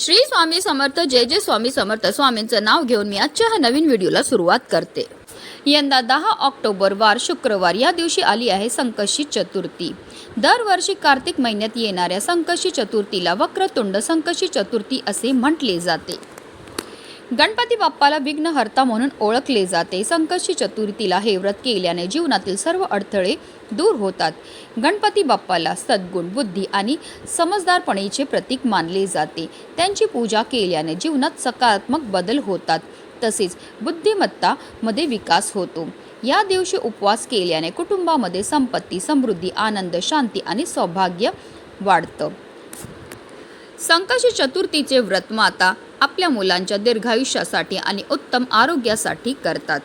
श्री स्वामी समर्थ जय जय स्वामी समर्थ. स्वामींचं नाव घेऊन मी आजच्या ह्या नवीन व्हिडिओला सुरुवात करते. यंदा दहा ऑक्टोबर वार शुक्रवार. या दिवशी आली आहे संकष्टी चतुर्थी. दरवर्षी कार्तिक महिन्यात येणाऱ्या संकष्टी चतुर्थीला वक्रतुंड संकष्टी चतुर्थी असे म्हटले जाते. गणपती बाप्पाला विघ्नहर्ता म्हणून ओळखले जाते. संकष्टी चतुर्थीला हे व्रत केल्याने जीवनातील सर्व अडथळे दूर होतात. गणपती बाप्पाला सद्गुण बुद्धी आणि समजदारपणेचे प्रतीक मानले जाते. त्यांची पूजा केल्याने जीवनात सकारात्मक बदल होतात. तसेच बुद्धिमत्तामध्ये विकास होतो. या दिवशी उपवास केल्याने कुटुंबामध्ये संपत्ती समृद्धी आनंद शांती आणि सौभाग्य वाढतं. संकष्टी चतुर्थीचे व्रत माता आपल्या मुलांच्या दीर्घायुष्यासाठी आणि उत्तम आरोग्यासाठी करतात.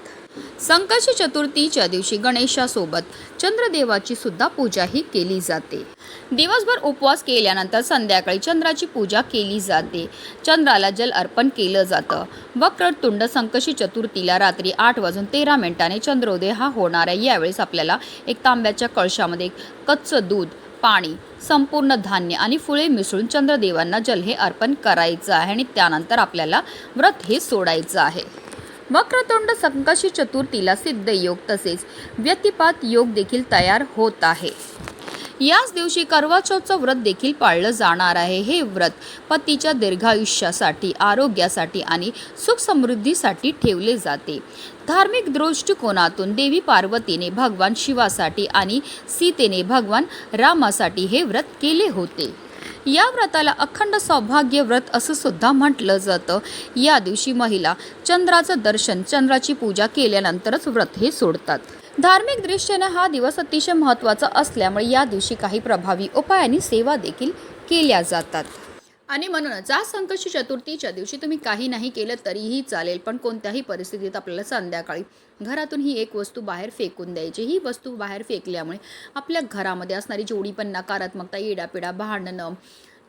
संकष्टी चतुर्थीच्या दिवशी गणेशासोबत चंद्रदेवाची सुद्धा पूजाही केली जाते. दिवसभर उपवास केल्यानंतर संध्याकाळी चंद्राची पूजा केली जाते. चंद्राला जल अर्पण केलं जातं. वक्रतुंड संकष्टी चतुर्थीला रात्री आठ वाजून तेरा मिनिटांनी चंद्रोदय हा होणार आहे. यावेळेस आपल्याला एक तांब्याच्या कळशामध्ये कच्चं दूध पाणी संपूर्ण धान्य आणि फुले मिसळून चंद्रदेवांना जल हे अर्पण करायचं आहे आणि त्यानंतर आपल्याला व्रत हे सोडायचं आहे. वक्रतोंड संकाशी चतुर्थीला सिद्ध योग तसेच व्यतिपात योग देखील तयार होत आहे. याच दिवशी करवाचौथचं व्रत देखील पाळलं जाणार आहे. हे व्रत पतीच्या दीर्घायुष्यासाठी आरोग्यासाठी आणि सुख समृद्धीसाठी ठेवले जाते. धार्मिक दृष्टिकोनातून देवी पार्वतीने भगवान शिवासाठी आणि सीतेने भगवान रामासाठी हे व्रत केले होते. या व्रताला अखंड सौभाग्य व्रत असं सुद्धा म्हटलं जातं. या दिवशी महिला चंद्राचं दर्शन चंद्राची पूजा केल्यानंतरच व्रत हे सोडतात. धार्मिक दृष्टीने हा दिवस अतिशय महत्त्वाचा असल्यामुळे या दिवशी काही प्रभावी उपाय आणि सेवा देखील केल्या जातात. आणि म्हणूनच आज संकष्टी चतुर्थीच्या दिवशी तुम्ही काही नाही केलं तरीही चालेल पण कोणत्याही परिस्थितीत आपल्याला संध्याकाळी घरातून ही एक वस्तू बाहेर फेकून द्यायची. ही वस्तू बाहेर फेकल्यामुळे आपल्या घरामध्ये असणारी जेवढी पण नकारात्मकता येडापिडा भांडणं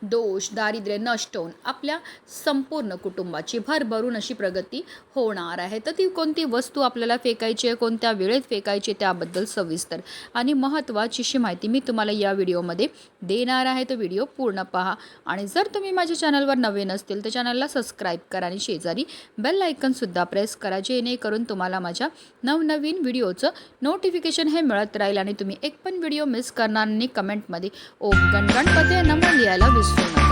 दोष दारिद्र्य नष्ट होऊन आपल्या संपूर्ण कुटुंबाची भरभरून अशी प्रगती होणार आहे. तर ती कोणती वस्तू आपल्याला फेकायची आहे कोणत्या वेळेत फेकायची आहे त्याबद्दल सविस्तर आणि महत्त्वाचीशी माहिती मी तुम्हाला या व्हिडिओमध्ये देणार आहे. तो व्हिडिओ पूर्ण पहा आणि जर तुम्ही माझ्या चॅनलवर नवीन असतील तर चॅनलला सबस्क्राईब करा आणि शेजारी बेल आयकनसुद्धा प्रेस करा जेणेकरून तुम्हाला माझ्या नवनवीन व्हिडिओचं नोटिफिकेशन हे मिळत राहील आणि तुम्ही एक पण व्हिडिओ मिस करणार नाही. कमेंटमध्ये ओम गणगणपते नमन लिहायला विसरू नका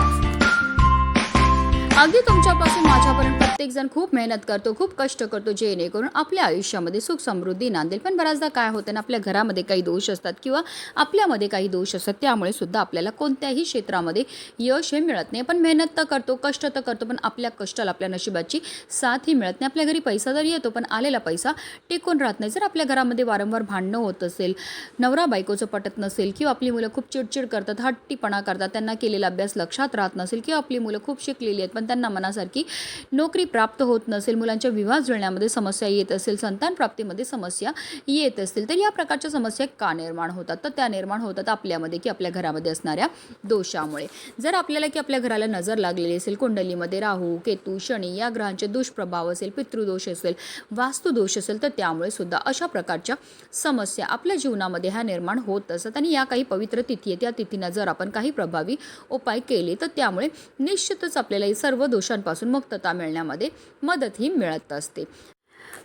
अगदी तुमच्यापासून माझ्यापर्यंत प्रत्येक जण खूप मेहनत करतो खूप कष्ट करतो जेणेकरून आपल्या आयुष्यामध्ये सुख समृद्धी नांदेल. पण बऱ्याचदा काय होतं ना आपल्या घरामध्ये काही दोष असतात किंवा आपल्यामध्ये काही दोष असतात त्यामुळे सुद्धा आपल्याला कोणत्याही क्षेत्रामध्ये यश हे मिळत नाही. पण मेहनत तर करतो कष्ट तर करतो पण आपल्या कष्टाला आपल्या नशिबाची साथ ही मिळत नाही. आपल्या घरी पैसा जर येतो पण आलेला पैसा टिकून राहत नाही. जर आपल्या घरामध्ये वारंवार भांडणं होत असेल नवरा बायकोचं पटत नसेल किंवा आपली मुलं खूप चिडचिड करतात हट्टीपणा करतात त्यांना केलेला अभ्यास लक्षात राहत नसेल किंवा आपली मुलं खूप शिकलेली आहेत पण त्यांना मनासारखी नोकरी प्राप्त होत नसेल मुलांच्या विवाह जुळण्यामध्ये समस्या येत असेल संतान प्राप्तीमध्ये समस्या येत असतील तर या प्रकारच्या समस्या का निर्माण होतात? तर त्या निर्माण होतात आपल्यामध्ये की आपल्या घरामध्ये असणाऱ्या दोषामुळे. जर आपल्याला की आपल्या घराला नजर लागलेली असेल कुंडलीमध्ये राहू केतू शनी या ग्रहांचे दुष्प्रभाव असेल पितृदोष असेल वास्तुदोष असेल तर त्यामुळे सुद्धा अशा प्रकारच्या समस्या आपल्या जीवनामध्ये ह्या निर्माण होत असतात. आणि या काही पवित्र तिथी आहेत. त्या तिथीनं जर आपण काही प्रभावी उपाय केले तर त्यामुळे निश्चितच आपल्याला ही सर्व दोषांपासून मुक्तता मिळण्यामध्ये मदतही मिळत असते.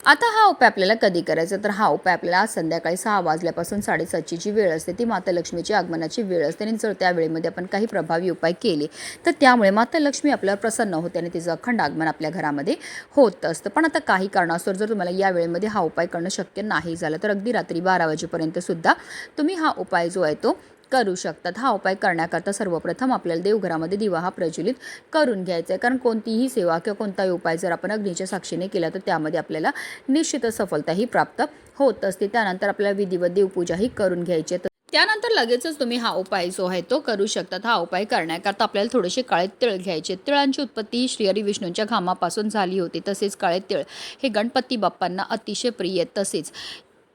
आता हा उपाय आपल्याला कधी करायचा? तर हा उपाय आपल्याला संध्याकाळी सहा वाजल्यापासून साडेसातची जी वेळ असते ती माता लक्ष्मीची आगमनाची वेळ असते आणि जर त्या वेळेमध्ये आपण काही प्रभावी उपाय केले तर त्यामुळे माता लक्ष्मी आपल्यावर प्रसन्न होते आणि तिचं अखंड आगमन आपल्या घरामध्ये होत असतं. पण आता काही कारणास्तव जर तुम्हाला या वेळेमध्ये हा उपाय करणं शक्य नाही झालं तर अगदी रात्री बारा वाजेपर्यंत सुद्धा तुम्ही हा उपाय जो आहे तो करू शकतात. हा उपाय करण्याकरता सर्वप्रथम आपल्याला देवघरामध्ये दिवा हा प्रज्वलित करून घ्यायचा आहे. कारण कोणतीही सेवा किंवा कोणताही उपाय जर आपण अग्नीच्या साक्षीने केला तर त्यामध्ये आपल्याला निश्चितच सफलताही प्राप्त होत असते. त्यानंतर आपल्याला विधिवत देवपूजाही करून घ्यायची आहे. त्यानंतर लगेचच तुम्ही हा उपाय जो आहे तो करू शकतात. हा उपाय करण्याकरता आपल्याला थोडेसे काळे तिळ घ्यायचे तिळांची उत्पत्ती ही श्रीहरी विष्णूंच्या घामापासून झाली होती. तसेच काळे तिळ हे गणपती बाप्पांना अतिशय प्रिय आहेत. तसेच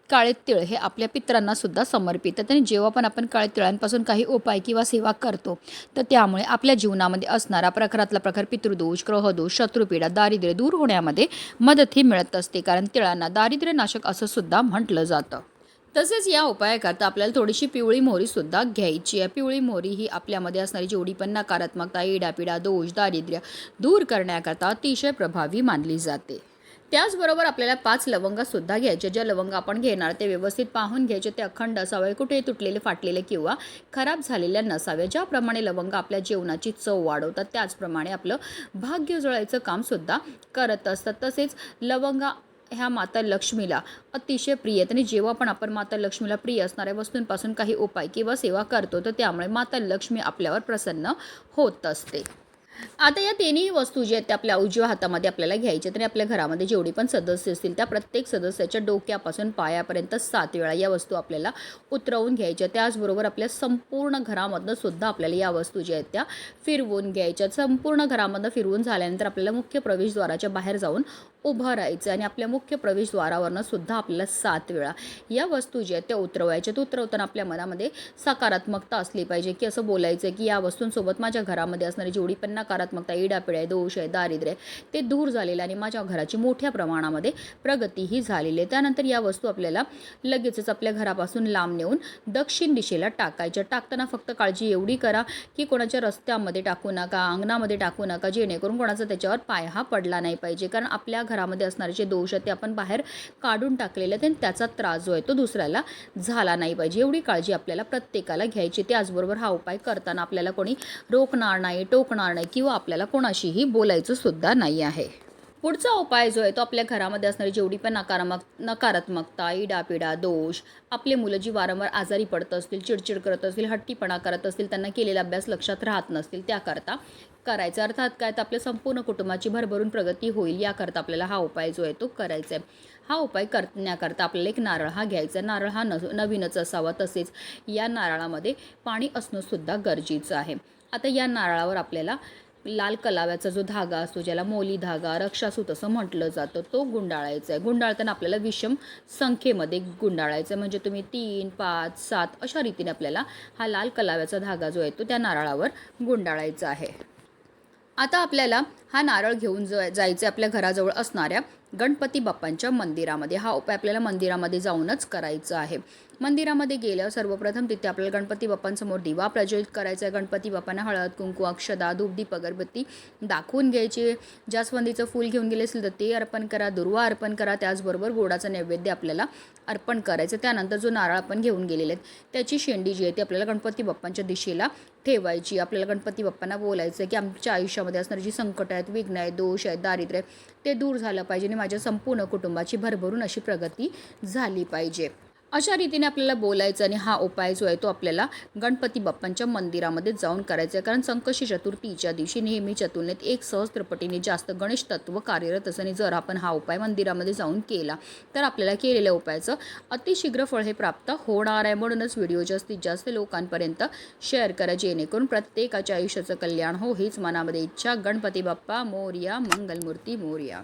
काळे तिळ हे आपल्या पित्रांना सुद्धा समर्पित आणि जेव्हा पण आपण काळे तिळांपासून काही उपाय किंवा सेवा करतो तर त्यामुळे आपल्या जीवनामध्ये असणारा प्रखरातला प्रखर पितृदोष ग्रहदोष शत्रुपीडा दारिद्र्य दूर होण्यामध्ये मदतही मिळत असते. कारण तिळांना दारिद्र्य नाशक असं सुद्धा म्हटलं जातं. तसेच या उपायाकरता आपल्याला थोडीशी पिवळी मोहरीसुद्धा घ्यायची आहे. पिवळी मोहरी ही आपल्यामध्ये असणारी जेवढी पण नकारात्मकता इडापिडा दोष दारिद्र्य दूर करण्याकरता अतिशय प्रभावी मानली जाते. त्याचबरोबर आपल्याला पाच लवंगासुद्धा घ्यायचे. ज्या लवंग आपण घेणार ते व्यवस्थित पाहून घ्यायचे. ते अखंड असावे कुठे तुटलेले फाटलेले किंवा खराब झालेल्या नसाव्या ज्याप्रमाणे लवंग आपल्या जेवणाची चव वाढवतात त्याचप्रमाणे आपलं भाग्य जुळायचं कामसुद्धा करत असतात. तसेच लवंगा ह्या माता लक्ष्मीला अतिशय प्रिय आहेत. आणि जेव्हा पण आपण माता लक्ष्मीला प्रिय असणाऱ्या वस्तूंपासून काही उपाय किंवा सेवा करतो तर त्यामुळे माता लक्ष्मी आपल्यावर प्रसन्न होत असते. आता या तिन्ही वस्तू ज्या आहेत त्या आपल्या उजव्या हातामध्ये आपल्याला घ्यायच्या तरी आपल्या घरामध्ये जेवढी पण सदस्य असतील त्या प्रत्येक सदस्याच्या डोक्यापासून पायापर्यंत सात वेळा या वस्तू आपल्याला उतरवून घ्यायच्या. त्याचबरोबर आपल्या संपूर्ण घरामधनं सुद्धा आपल्याला या वस्तू ज्या आहेत त्या फिरवून घ्यायच्या. संपूर्ण घरामधनं फिरवून झाल्यानंतर आपल्याला मुख्य प्रवेशद्वाराच्या बाहेर जाऊन उभं राहायचं आणि आपल्या मुख्य प्रवेशद्वारावरनं सुद्धा आपल्याला सात वेळा या वस्तू ज्या आहेत त्या उतरवायच्या. त्या उतरवताना आपल्या मनामध्ये सकारात्मकता असली पाहिजे की असं बोलायचं की या वस्तूंसोबत माझ्या घरामध्ये असणारी जेवढी पण नकारात्मकता इडापिडा आहे दोष आहे दारिद्र्य आहे ते दूर झालेलं आणि माझ्या घराची मोठ्या प्रमाणामध्ये प्रगतीही झालेली आहे. त्यानंतर या वस्तू आपल्याला लगेचच आपल्या घरापासून लांब नेऊन दक्षिण दिशेला टाकायच्या. टाकताना फक्त काळजी एवढी करा की कोणाच्या रस्त्यामध्ये टाकू नका अंगणामध्ये टाकू नका जेणेकरून कोणाचा त्याच्यावर पाय हा पडला नाही पाहिजे. कारण आपल्या घरामध्ये असणारे जे दोष आहेत ते आपण बाहेर काढून टाकलेले आहेत आणि त्याचा त्रास जो आहे तो दुसऱ्याला झाला नाही पाहिजे. एवढी काळजी आपल्याला प्रत्येकाला घ्यायची. त्याचबरोबर हा उपाय करताना आपल्याला कोणी रोखणार नाही टोकणार नाही किंवा आपल्याला कोणाशीही बोलायचं सुद्धा नाही आहे. पुढचा उपाय जो आहे तो आपल्या घरामध्ये असणारी जेवढी पण नकारात्मक नकारात्मकता इडापिडा दोष आपले मुलं जी वारंवार आजारी पडत असतील चिडचिड करत असतील हट्टीपणा करत असतील त्यांना केलेला अभ्यास लक्षात राहत नसतील त्याकरता करायचं. अर्थात काय? तर आपल्या संपूर्ण कुटुंबाची भरभरून प्रगती होईल याकरता आपल्याला हा उपाय जो आहे तो करायचा आहे हा उपाय करण्याकरता आपल्याला एक नारळ हा घ्यायचा नारळ हा न नवीनच असावा तसेच या नारळामध्ये पाणी असणंसुद्धा गरजेचं आहे. आता या नारळावर आपल्याला लाल कलाव्याचा जो धागा असतो ज्याला मोली धागा रक्षासूत असं म्हटलं जातं तो गुंडाळायचा आहे गुंडाळताना आपल्याला विषम संख्येमध्ये गुंडाळायचं आहे म्हणजे तुम्ही तीन पाच सात अशा रीतीने आपल्याला हा लाल कलाव्याचा धागा जो आहे तो त्या नारळावर गुंडाळायचा आहे. आता आपल्याला हा नारळ घेऊन ज जायचं आपल्या घराजवळ असणाऱ्या गणपती बाप्पांच्या मंदिरामध्ये. हा उपाय आपल्याला मंदिरामध्ये जाऊनच करायचा आहे. मंदिरामध्ये गेल्यावर सर्वप्रथम तिथे आपल्याला गणपती बाप्पांसमोर दिवा प्रज्वलित करायचा आहे. गणपती बाप्पांना हळद कुंकू अक्षदा धूपदीप अगरबत्ती दाखवून घ्यायची. जास्वंदीचं फूल घेऊन गेले असेल तर ते अर्पण करा दुर्वा अर्पण करा. त्याचबरोबर गोडाचं नैवेद्य आपल्याला अर्पण करायचं. त्यानंतर जो नारळ आपण घेऊन गेलेले आहेत त्याची शेंडी जी आहे ती आपल्याला गणपती बाप्पांच्या दिशेला ठेवायची. आपल्याला गणपती बाप्पांना बोलायचं की आमच्या आयुष्यामध्ये असणारी जी संकट आहेत विघ्न आहेत दोष आहेत दारिद्र्य ते दूर झालं पाहिजे आणि माझ्या संपूर्ण कुटुंबाची भरभरून अशी प्रगती झाली पाहिजे. अशा रीतीने आपल्याला बोलायचं आणि हा उपाय जो आहे तो आपल्याला गणपती बाप्पांच्या मंदिरामध्ये जाऊन करायचा आहे. कारण संकष्टी चतुर्थीच्या दिवशी नेहमीच्या तुलनेत एक सहस्त्रपटीने जास्त गणेश तत्व कार्यरत असं आणि जर आपण हा उपाय मंदिरामध्ये जाऊन केला तर आपल्याला केलेल्या उपायाचं अतिशीघ्र फळ हे प्राप्त होणार आहे. म्हणूनच व्हिडिओ जास्तीत जास्त लोकांपर्यंत शेअर करा जेणेकरून प्रत्येकाच्या आयुष्याचं कल्याण हो हीच मनामध्ये इच्छा. गणपती बाप्पा मोर्या मंगलमूर्ती मोर्या.